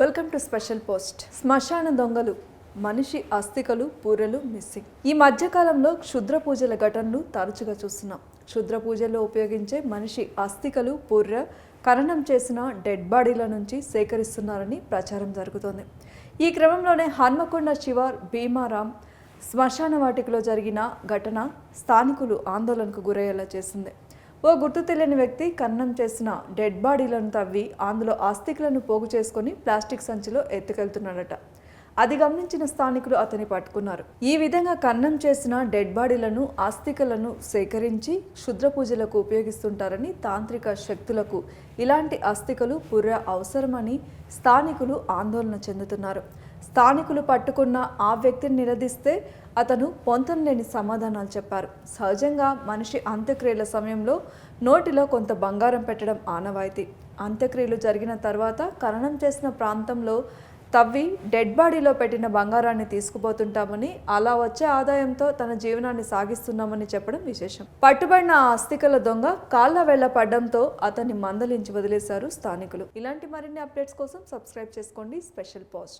Welcome to special post శ్మశాన దొంగలు మనిషి అస్థికలు పూరలు మిస్సింగ్ ఈ మధ్యకాలంలో క్షుద్ర పూజల ఘటనలు తరచుగా చూస్తున్నాం. క్షుద్ర పూజల్లో ఉపయోగించే మనిషి అస్థికలు పూర్ర ఖననం చేసిన డెడ్ బాడీల నుంచి సేకరిస్తున్నారని ప్రచారం జరుగుతోంది. ఈ క్రమంలోనే హన్మకొండ శివార్ భీమారాం శ్మశాన వాటికలో జరిగిన ఘటన స్థానికులు ఆందోళనకు గురయ్యేలా చేసింది. ఓ గుర్తు తెలియని వ్యక్తి కన్నం చేసిన డెడ్ బాడీలను తవ్వి అందులో ఆస్తికులను పోగు చేసుకొని ప్లాస్టిక్ సంచిలో ఎత్తుకెళ్తున్నాడట. అది గమనించిన స్థానికులు అతన్ని పట్టుకున్నారు. ఈ విధంగా కన్నం చేసిన డెడ్ బాడీలను ఆస్తికలను సేకరించి క్షుద్ర పూజలకు ఉపయోగిస్తుంటారని తాంత్రిక శక్తులకు ఇలాంటి ఆస్తికలు పుర్ర అవసరమని స్థానికులు ఆందోళన చెందుతున్నారు. స్థానికులు పట్టుకున్న ఆ వ్యక్తిని నిలదీస్తే అతను పొంతం లేని సమాధానాలు చెప్పారు. సహజంగా మనిషి అంత్యక్రియల సమయంలో నోటిలో కొంత బంగారం పెట్టడం ఆనవాయితీ. అంత్యక్రియలు జరిగిన తర్వాత ఖననం చేసిన ప్రాంతంలో తవ్వి డెడ్ బాడీలో పెట్టిన బంగారాన్ని తీసుకుపోతుంటామని అలా వచ్చే ఆదాయంతో తన జీవనాన్ని సాగిస్తున్నామని చెప్పడం విశేషం. పట్టుబడిన ఆ అస్థికల దొంగ కాళ్ళ వెళ్ళ పడ్డంతో అతన్ని మందలించి వదిలేశారు స్థానికులు. ఇలాంటి మరిన్ని అప్డేట్స్ కోసం సబ్స్క్రైబ్ చేసుకోండి. Special post.